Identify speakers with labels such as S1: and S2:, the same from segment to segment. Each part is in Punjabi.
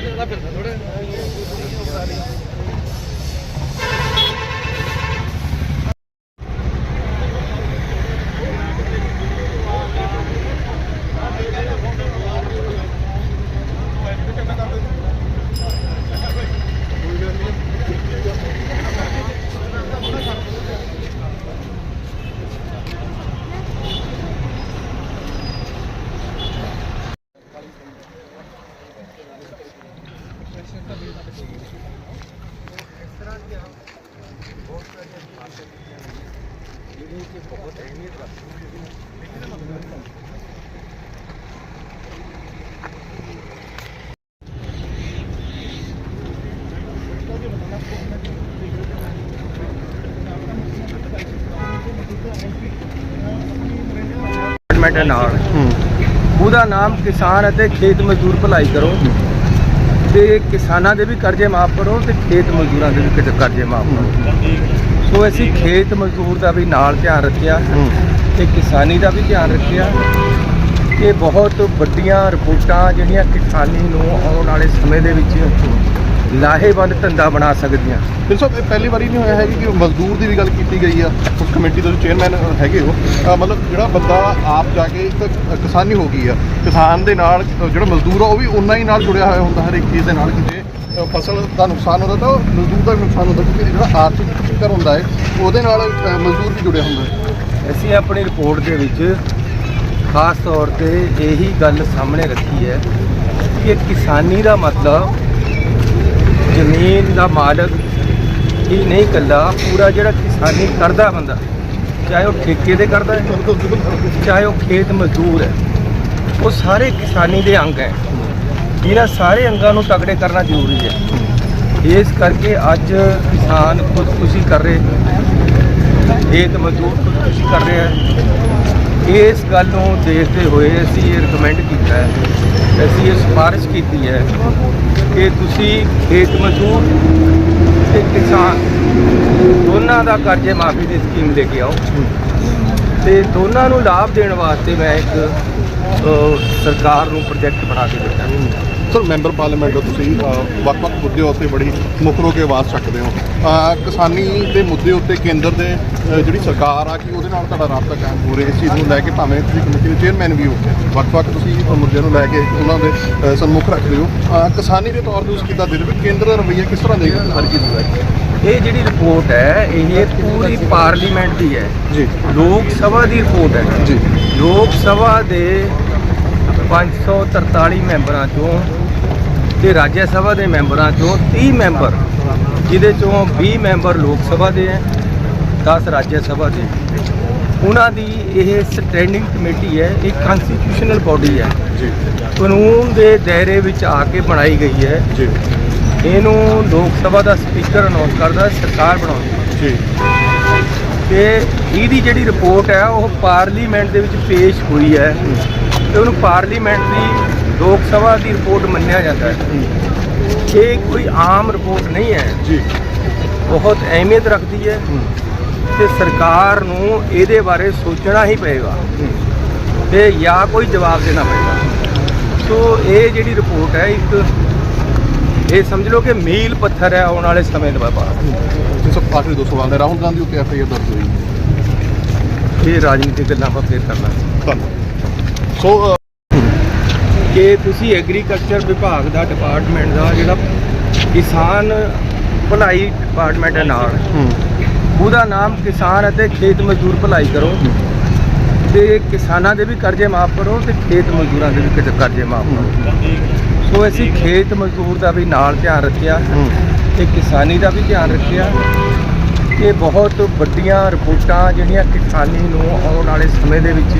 S1: ਡਿਪਾਰਟਮੈਂਟ ਹੈ ਨਾਲ। ਉਹਦਾ ਨਾਮ ਕਿਸਾਨ ਅਤੇ ਖੇਤ ਮਜ਼ਦੂਰ ਭਲਾਈ ਕਰੋ। ਤੇ ਕਿਸਾਨਾਂ ਦੇ ਵੀ ਕਰਜ਼ੇ ਮਾਫ ਕਰੋ ਤੇ ਖੇਤ ਮਜ਼ਦੂਰਾਂ ਦੇ ਵੀ ਕਰਜ਼ੇ ਮਾਫ ਕਰੋ। ਸੋ ਅਸੀਂ ਖੇਤ ਮਜ਼ਦੂਰ ਦਾ ਵੀ ਨਾਲ ਧਿਆਨ ਰੱਖਿਆ। ਤੇ ਕਿਸਾਨੀ ਦਾ ਵੀ ਧਿਆਨ ਰੱਖਿਆ। ਇਹ ਬਹੁਤ ਵੱਡੀਆਂ ਰਿਪੋਰਟਾਂ ਜਿਹੜੀਆਂ ਕਿਸਾਨੀ ਨੂੰ ਆਉਣ ਵਾਲੇ ਸਮੇਂ ਦੇ ਵਿੱਚ ਲਾਹੇਵੰਦ ਧੰਦਾ ਬਣਾ ਸਕਦੀਆਂ।
S2: ਫਿਰ ਸਾਹਿਬ ਇਹ ਪਹਿਲੀ ਵਾਰੀ ਨਹੀਂ ਹੋਇਆ ਹੈ ਕਿ ਮਜ਼ਦੂਰ ਦੀ ਵੀ ਗੱਲ ਕੀਤੀ ਗਈ ਆ? ਉਸ ਕਮੇਟੀ ਦੇ ਚੇਅਰਮੈਨ ਹੈਗੇ ਹੋ ਅਹ ਮਤਲਬ ਜਿਹੜਾ ਬੰਦਾ ਆਪ ਜਾ ਕੇ ਇੱਕ ਕਿਸਾਨੀ ਹੋ ਗਈ ਆ ਕਿਸਾਨ ਦੇ ਨਾਲ ਜਿਹੜਾ ਮਜ਼ਦੂਰ ਆ ਉਹ ਵੀ ਉਨਾ ਹੀ ਨਾਲ ਜੁੜਿਆ ਹੋਇਆ ਹੁੰਦਾ ਹਰ ਇੱਕ ਚੀਜ਼ ਦੇ ਨਾਲ ਕਿ ਜੇ ਅਹ ਫਸਲ ਦਾ ਨੁਕਸਾਨ ਹੁੰਦਾ ਤਾਂ ਉਹ ਮਜ਼ਦੂਰ ਦਾ ਵੀ ਨੁਕਸਾਨ ਹੁੰਦਾ ਕਿਉਂਕਿ ਜਿਹੜਾ ਆਰਥਿਕ ਚੱਕਰ ਹੁੰਦਾ ਹੈ ਉਹਦੇ ਨਾਲ ਅਹ ਮਜ਼ਦੂਰ ਵੀ ਜੁੜਿਆ ਹੁੰਦਾ ਹੈ।
S1: ਅਸੀਂ ਆਪਣੀ ਰਿਪੋਰਟ ਦੇ ਵਿੱਚ ਖਾਸ ਤੌਰ ਤੇ ਇਹੀ ਗੱਲ ਸਾਹਮਣੇ ਰੱਖੀ ਹੈ ਕਿ ਕਿਸਾਨੀ ਦਾ ਮਤਲਬ ਜ਼ਮੀਨ ਦਾ ਮਾਲਕ ਹੀ ਨਹੀਂ ਇਕੱਲਾ, ਪੂਰਾ ਜਿਹੜਾ ਕਿਸਾਨੀ ਕਰਦਾ ਬੰਦਾ, ਚਾਹੇ ਉਹ ਠੇਕੇ ਤੇ ਕਰਦਾ ਹੈ, ਚਾਹੇ ਉਹ ਖੇਤ ਮਜ਼ਦੂਰ ਹੈ, ਉਹ ਸਾਰੇ ਕਿਸਾਨੀ ਦੇ ਅੰਗ ਹੈ। ਇਹਨਾਂ ਸਾਰੇ ਅੰਗਾਂ ਨੂੰ ਤਕੜੇ ਕਰਨਾ ਜ਼ਰੂਰੀ ਹੈ। ਇਸ ਕਰਕੇ ਅੱਜ ਕਿਸਾਨ ਖੁਦਕੁਸ਼ੀ ਕਰ ਰਹੇ, ਖੇਤ ਮਜ਼ਦੂਰ ਖੁਦਕੁਸ਼ੀ ਕਰ ਰਿਹਾ ਹੈ। ਇਸ ਗੱਲ ਨੂੰ ਦੇਖਦੇ ਹੋਏ ਅਸੀਂ ਇਹ ਰეკਮੈਂਡ ਕੀਤਾ ਹੈ, ਅਸੀਂ ਇਹ ਸਿਫਾਰਿਸ਼ ਕੀਤੀ ਹੈ ਕਿ ਤੁਸੀਂ ਖੇਤ ਮਜ਼ਦੂਰ ਤੇ ਕਿਸਾਨ ਦੋਨਾਂ ਦਾ ਕਰਜ਼ੇ ਮਾਫੀ ਦੀ ਸਕੀਮ ਲੈ ਕੇ ਆਓ। ਤੇ ਦੋਨਾਂ ਨੂੰ ਲਾਭ ਦੇਣ ਵਾਸਤੇ ਮੈਂ ਇੱਕ ਸਰਕਾਰ ਨੂੰ ਪ੍ਰੋਜੈਕਟ ਬਣਾ ਕੇ ਦਿੱਤਾ।
S2: ਸਰ ਮੈਂਬਰ ਪਾਰਲੀਮੈਂਟ ਹੋ ਤੁਸੀਂ ਵੱਖ-ਵੱਖ ਮੁੱਦੇ ਉੱਤੇ ਬੜੀ ਮੁੱਖ ਹੋ ਕੇ ਆਵਾਜ਼ ਚੱਕਦੇ ਹੋ। ਕਿਸਾਨੀ ਦੇ ਮੁੱਦੇ ਉੱਤੇ ਕੇਂਦਰ ਦੇ ਜਿਹੜੀ ਸਰਕਾਰ ਆ ਕਿ ਉਹਦੇ ਨਾਲ ਤੁਹਾਡਾ ਰਾਬਤਾ ਕਾਇਮ ਹੋ ਰਿਹਾ? ਇਸ ਚੀਜ਼ ਨੂੰ ਲੈ ਕੇ ਭਾਵੇਂ ਤੁਸੀਂ ਕਮੇਟੀ ਦੇ ਚੇਅਰਮੈਨ ਵੀ ਹੋ। ਵੱਖ-ਵੱਖ ਤੁਸੀਂ ਮੁੱਦਿਆਂ ਨੂੰ ਲੈ ਕੇ ਉਹਨਾਂ ਦੇ ਸਨਮੁਖ ਰੱਖਦੇ ਹੋ। ਕਿਸਾਨੀ ਦੇ ਤੌਰ ਤੇ ਤੁਸੀਂ ਕਿੱਦਾਂ ਦੇ ਰਹੇ ਕੇਂਦਰ ਦਾ ਰਵੱਈਆ ਕਿਸ ਤਰ੍ਹਾਂ ਦੇਖਦੇ ਹਰ ਚੀਜ਼ ਨੂੰ ਲੈ ਕੇ?
S1: ਇਹ ਜਿਹੜੀ ਰਿਪੋਰਟ ਹੈ ਇਹ ਪੂਰੀ ਪਾਰਲੀਮੈਂਟ ਦੀ ਹੈ।
S2: ਜੀ।
S1: ਲੋਕ ਸਭਾ ਦੀ ਰਿਪੋਰਟ ਹੈ।
S2: ਜੀ।
S1: ਲੋਕ ਸਭਾ ਦੇ 543 ਮੈਂਬਰਾਂ ਚੋਂ ਤੇ ਰਾਜ ਸਭਾ ਦੇ ਮੈਂਬਰਾਂ ਚੋਂ 30 ਮੈਂਬਰ ਜਿਹਦੇ ਚੋਂ 20 ਮੈਂਬਰ ਲੋਕ ਸਭਾ ਦੇ ਹੈ 10 ਰਾਜ ਸਭਾ ਦੇ। ਉਹਨਾਂ ਦੀ ਇਹ ਸਟੈਂਡਿੰਗ ਕਮੇਟੀ ਹੈ ਇੱਕ ਕਨਸਟੀਟਿਊਸ਼ਨਲ ਬਾਡੀ ਹੈ।
S2: ਜੀ।
S1: ਕਾਨੂੰਨ ਦੇ ਦਾਇਰੇ ਵਿੱਚ ਆ ਕੇ ਬਣਾਈ ਗਈ ਹੈ।
S2: ਜੀ।
S1: ਇਹਨੂੰ ਲੋਕ ਸਭਾ ਦਾ ਸਪੀਕਰ ਅਨਾਉਂਸ ਕਰਦਾ ਸਰਕਾਰ ਬਣਾਉਂਦੀ
S2: ਜੀ।
S1: ਤੇ ਇਹਦੀ ਜਿਹੜੀ ਰਿਪੋਰਟ ਹੈ ਉਹ ਪਾਰਲੀਮੈਂਟ ਦੇ ਵਿੱਚ ਪੇਸ਼ ਹੋਈ ਹੈ। ਤੇ ਉਹਨੂੰ ਪਾਰਲੀਮੈਂਟ ਦੀ ਲੋਕ ਸਭਾ ਦੀ ਰਿਪੋਰਟ ਮੰਨਿਆ ਜਾਂਦਾ ਹੈ। ਇਹ ਕੋਈ ਆਮ ਰਿਪੋਰਟ ਨਹੀਂ ਹੈ
S2: ਜੀ।
S1: ਬਹੁਤ ਅਹਿਮੀਅਤ ਰੱਖਦੀ ਹੈ ਤੇ ਸਰਕਾਰ ਨੂੰ ਇਹਦੇ ਬਾਰੇ ਸੋਚਣਾ ਹੀ ਪਏਗਾ। ਤੇ ਜਾਂ ਕੋਈ ਜਵਾਬ ਦੇਣਾ ਪਏਗਾ। ਸੋ ਇਹ ਜਿਹੜੀ ਰਿਪੋਰਟ ਹੈ ਇੱਕ ਇਹ ਸਮਝ ਲਓ ਕਿ ਮੀਲ ਪੱਥਰ ਹੈ ਆਉਣ ਵਾਲੇ ਸਮੇਂ ਦੇ ਬਾਅਦ।
S2: ਆਖਰੀ ਦੋ ਸਵਾਲ ਨੇ। ਰਾਹੁਲ ਗਾਂਧੀ ਉੱਤੇ ਐਫਆਈਆਰ ਦਰਜ ਹੋਈ।
S1: ਇਹ ਰਾਜਨੀਤਿਕ ਗੱਲਾਂ ਆਪਾਂ ਫੇਰ ਕਰਨਾ।
S2: ਧੰਨਵਾਦ। ਸੋ
S1: ਕਿ ਤੁਸੀਂ ਐਗਰੀਕਲਚਰ ਵਿਭਾਗ ਦਾ ਡਿਪਾਰਟਮੈਂਟ ਦਾ ਜਿਹੜਾ ਕਿਸਾਨ ਭਲਾਈ ਡਿਪਾਰਟਮੈਂਟ ਹੈ ਨਾਲ ਉਹਦਾ ਨਾਮ ਕਿਸਾਨ ਅਤੇ ਖੇਤ ਮਜ਼ਦੂਰ ਭਲਾਈ ਕਰੋ। ਤੇ ਕਿਸਾਨਾਂ ਦੇ ਵੀ ਕਰਜ਼ੇ ਮਾਫ ਕਰੋ ਤੇ ਖੇਤ ਮਜ਼ਦੂਰਾਂ ਦੇ ਵੀ ਕਰਜ਼ੇ ਮਾਫ ਕਰੋ। ਸੋ ਅਸੀਂ ਖੇਤ ਮਜ਼ਦੂਰ ਦਾ ਵੀ ਨਾਲ ਧਿਆਨ ਰੱਖਿਆ ਤੇ ਕਿਸਾਨੀ ਦਾ ਵੀ ਧਿਆਨ ਰੱਖਿਆ। ਇਹ ਬਹੁਤ ਵੱਡੀਆਂ ਰਿਪੋਰਟਾਂ ਜਿਹੜੀਆਂ ਕਿਸਾਨੀ ਨੂੰ ਆਉਣ ਵਾਲੇ ਸਮੇਂ ਦੇ ਵਿੱਚ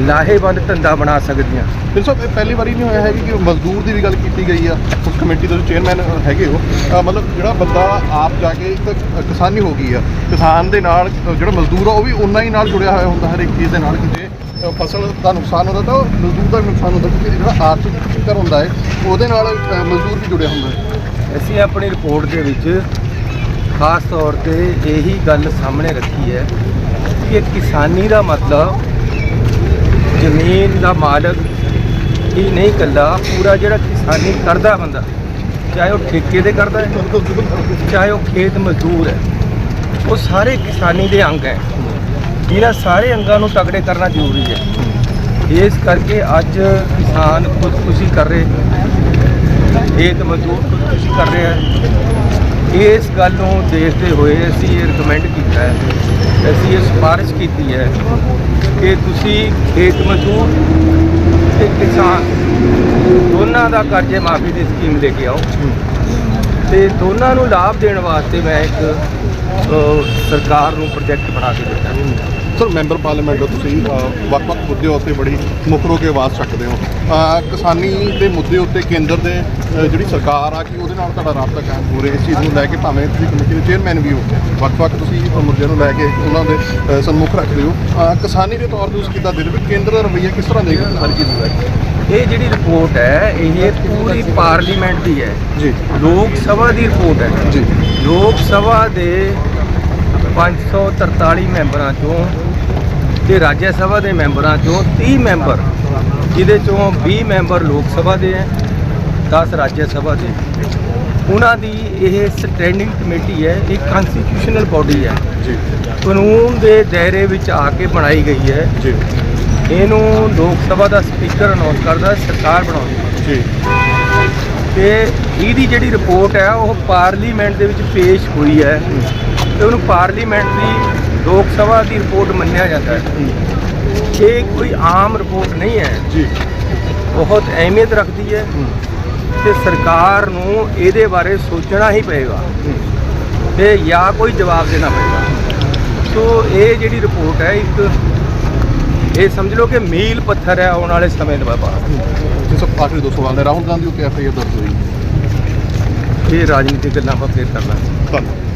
S1: ਲਾਹੇਵੰਦ ਧੰਦਾ ਬਣਾ ਸਕਦੀਆਂ।
S2: ਫਿਰ ਇਹ ਪਹਿਲੀ ਵਾਰੀ ਨਹੀਂ ਹੋਇਆ ਹੈ ਕਿ ਮਜ਼ਦੂਰ ਦੀ ਵੀ ਗੱਲ ਕੀਤੀ ਗਈ ਆ? ਉਸ ਕਮੇਟੀ ਦੇ ਚੇਅਰਮੈਨ ਹੈਗੇ ਹੋ ਮਤਲਬ ਜਿਹੜਾ ਬੰਦਾ ਆਪ ਜਾ ਕੇ ਇੱਕ ਕਿਸਾਨੀ ਹੋ ਗਈ ਆ ਕਿਸਾਨ ਦੇ ਨਾਲ ਜਿਹੜਾ ਮਜ਼ਦੂਰ ਆ ਉਹ ਵੀ ਉਨਾ ਹੀ ਨਾਲ ਜੁੜਿਆ ਹੋਇਆ ਹੁੰਦਾ ਹਰ ਇੱਕ ਚੀਜ਼ ਦੇ ਨਾਲ ਕਿ ਜੇ ਅ, ਫਸਲ ਦਾ ਨੁਕਸਾਨ ਹੁੰਦਾ ਤਾਂ ਉਹ ਮਜ਼ਦੂਰ ਦਾ ਵੀ ਨੁਕਸਾਨ ਹੁੰਦਾ ਕਿਉਂਕਿ ਜਿਹੜਾ ਆਰਥਿਕ ਚੱਕਰ ਹੁੰਦਾ ਹੈ ਉਹਦੇ ਨਾਲ ਮਜ਼ਦੂਰ ਵੀ ਜੁੜਿਆ ਹੁੰਦਾ ਹੈ।
S1: ਅਸੀਂ ਆਪਣੀ ਰਿਪੋਰਟ ਦੇ ਵਿੱਚ ਖਾਸ ਤੌਰ ਤੇ ਇਹੀ ਗੱਲ ਸਾਹਮਣੇ ਰੱਖੀ ਹੈ ਕਿ ਕਿਸਾਨੀ ਦਾ ਮਤਲਬ ਜ਼ਮੀਨ ਦਾ ਮਾਲਕ ਹੀ ਨਹੀਂ ਇਕੱਲਾ, ਪੂਰਾ ਜਿਹੜਾ ਕਿਸਾਨੀ ਕਰਦਾ ਬੰਦਾ, ਚਾਹੇ ਉਹ ਠੇਕੇ ਤੇ ਕਰਦਾ ਹੈ, ਚਾਹੇ ਉਹ ਖੇਤ ਮਜ਼ਦੂਰ ਹੈ, ਉਹ ਸਾਰੇ ਕਿਸਾਨੀ ਦੇ ਅੰਗ ਹੈ। ਇਹਨਾਂ ਸਾਰੇ ਅੰਗਾਂ ਨੂੰ ਤਕੜੇ ਕਰਨਾ ਜ਼ਰੂਰੀ ਹੈ। ਇਸ ਕਰਕੇ ਅੱਜ ਕਿਸਾਨ ਖੁਦਕੁਸ਼ੀ ਕਰ ਰਹੇ ਖੇਤ ਮਜ਼ਦੂਰ ਖੁਦਕੁਸ਼ੀ ਕਰ ਰਹੇ ਹੈ। ਇਸ ਗੱਲ ਨੂੰ ਦੇਖਦੇ ਹੋਏ ਅਸੀਂ ਇਹ ਰეკਮੈਂਡ ਕੀਤਾ ਹੈ, ਅਸੀਂ ਇਹ ਸਿਫਾਰਿਸ਼ ਕੀਤੀ ਹੈ ਕਿ ਤੁਸੀਂ ਖੇਤ ਮਜ਼ਦੂਰ ਤੇ ਕਿਸਾਨ, ਦੋਨਾਂ ਦਾ ਕਰਜ਼ੇ ਮਾਫੀ ਦੀ ਸਕੀਮ ਲੈ ਕੇ ਆਓ। ਤੇ ਦੋਨਾਂ ਨੂੰ ਲਾਭ ਦੇਣ ਵਾਸਤੇ ਮੈਂ ਇੱਕ ਸਰਕਾਰ ਨੂੰ ਪ੍ਰੋਜੈਕਟ ਬਣਾ ਕੇ ਦਿੱਤਾ।
S2: ਸਰ ਮੈਂਬਰ ਪਾਰਲੀਮੈਂਟ ਹੋ ਤੁਸੀਂ ਵੱਖ-ਵੱਖ ਮੁੱਦੇ ਉੱਤੇ ਬੜੀ ਮੁੱਖ ਹੋ ਕੇ ਆਵਾਜ਼ ਚੱਕਦੇ ਹੋ। ਕਿਸਾਨੀ ਦੇ ਮੁੱਦੇ ਉੱਤੇ ਕੇਂਦਰ ਦੇ ਜਿਹੜੀ ਸਰਕਾਰ ਆ ਕਿ ਉਹਦੇ ਨਾਲ ਤੁਹਾਡਾ ਰਾਬਤਾ ਕਾਇਮ ਹੋ ਰਿਹਾ? ਇਸ ਚੀਜ਼ ਨੂੰ ਲੈ ਕੇ ਭਾਵੇਂ ਤੁਸੀਂ ਕਮੇਟੀ ਦੇ ਚੇਅਰਮੈਨ ਵੀ ਹੋ ਵੱਖ-ਵੱਖ ਤੁਸੀਂ ਮੁੱਦਿਆਂ ਨੂੰ ਲੈ ਕੇ ਉਹਨਾਂ ਦੇ ਸਨਮੁਖ ਰੱਖਦੇ ਹੋ। ਕਿਸਾਨੀ ਦੇ ਤੌਰ ਤੇ ਤੁਸੀਂ ਕਿੱਦਾਂ ਦੇਖਦੇ ਹੋ? ਕੇਂਦਰ ਦਾ ਰਵੱਈਆ ਕਿਸ ਤਰ੍ਹਾਂ ਦੇਖਦੇ ਸਾਰੀ ਚੀਜ਼ ਨੂੰ ਲੈ ਕੇ।
S1: ਇਹ ਜਿਹੜੀ ਰਿਪੋਰਟ ਹੈ ਇਹ ਪੂਰੀ ਪਾਰਲੀਮੈਂਟ ਦੀ ਹੈ।
S2: ਜੀ।
S1: ਲੋਕ ਸਭਾ ਦੀ ਰਿਪੋਰਟ ਹੈ।
S2: ਜੀ।
S1: ਲੋਕ ਸਭਾ ਦੇ 543 ਮੈਂਬਰਾਂ ਚੋਂ ਤੇ ਰਾਜ ਸਭਾ ਦੇ ਮੈਂਬਰਾਂ ਚੋਂ 30 ਮੈਂਬਰ ਜਿਹਦੇ ਚੋਂ 20 ਮੈਂਬਰ ਲੋਕ ਸਭਾ ਦੇ ਹੈ 10 ਰਾਜ ਸਭਾ ਦੇ ਉਹਨਾਂ ਦੀ ਇਹ ਸਟੈਂਡਿੰਗ ਕਮੇਟੀ ਹੈ ਇਹ ਕਨਸਟੀਟਿਊਸ਼ਨਲ ਬਾਡੀ ਹੈ।
S2: ਜੀ।
S1: ਕਾਨੂੰਨ ਦੇ ਦਾਇਰੇ ਵਿੱਚ ਆ ਕੇ ਬਣਾਈ ਗਈ ਹੈ।
S2: ਜੀ।
S1: ਇਹਨੂੰ ਲੋਕ ਸਭਾ ਦਾ ਸਪੀਕਰ ਅਨਾਉਂਸ ਕਰਦਾ ਸਰਕਾਰ ਬਣਾਉਂਦੀ ਹੈ।
S2: ਜੀ।
S1: ਤੇ ਇਹਦੀ ਜਿਹੜੀ ਰਿਪੋਰਟ ਹੈ ਉਹ ਪਾਰਲੀਮੈਂਟ ਦੇ ਵਿੱਚ ਪੇਸ਼ ਹੋਈ ਹੈ। ਤੇ ਉਹਨੂੰ ਪਾਰਲੀਮੈਂਟ ਦੀ ਲੋਕ ਸਭਾ ਦੀ ਰਿਪੋਰਟ ਮੰਨਿਆ ਜਾਂਦਾ ਹੈ। ਇਹ ਕੋਈ ਆਮ ਰਿਪੋਰਟ ਨਹੀਂ ਹੈ।
S2: ਜੀ।
S1: ਬਹੁਤ ਅਹਿਮੀਅਤ ਰੱਖਦੀ ਹੈ ਤੇ ਸਰਕਾਰ ਨੂੰ ਇਹਦੇ ਬਾਰੇ ਸੋਚਣਾ ਹੀ ਪਏਗਾ। ਤੇ ਜਾਂ ਕੋਈ ਜਵਾਬ ਦੇਣਾ ਪਏਗਾ। ਸੋ ਇਹ ਜਿਹੜੀ ਰਿਪੋਰਟ ਹੈ ਇੱਕ ਇਹ ਸਮਝ ਲਓ ਕਿ ਮੀਲ ਪੱਥਰ ਹੈ ਆਉਣ ਵਾਲੇ ਸਮੇਂ ਦੇ ਬਾਅਦ।
S2: ਸਭ ਆਖਰੀ ਦੋ ਸਵਾਲ ਨੇ। ਰਾਹੁਲ ਗਾਂਧੀ ਆਰ ਦਰਜ ਹੋਈ।
S1: ਇਹ ਰਾਜਨੀਤਿਕ ਗੱਲਾਂ ਆਪਾਂ ਫੇਰ ਕਰਨਾ।
S2: ਧੰਨਵਾਦ।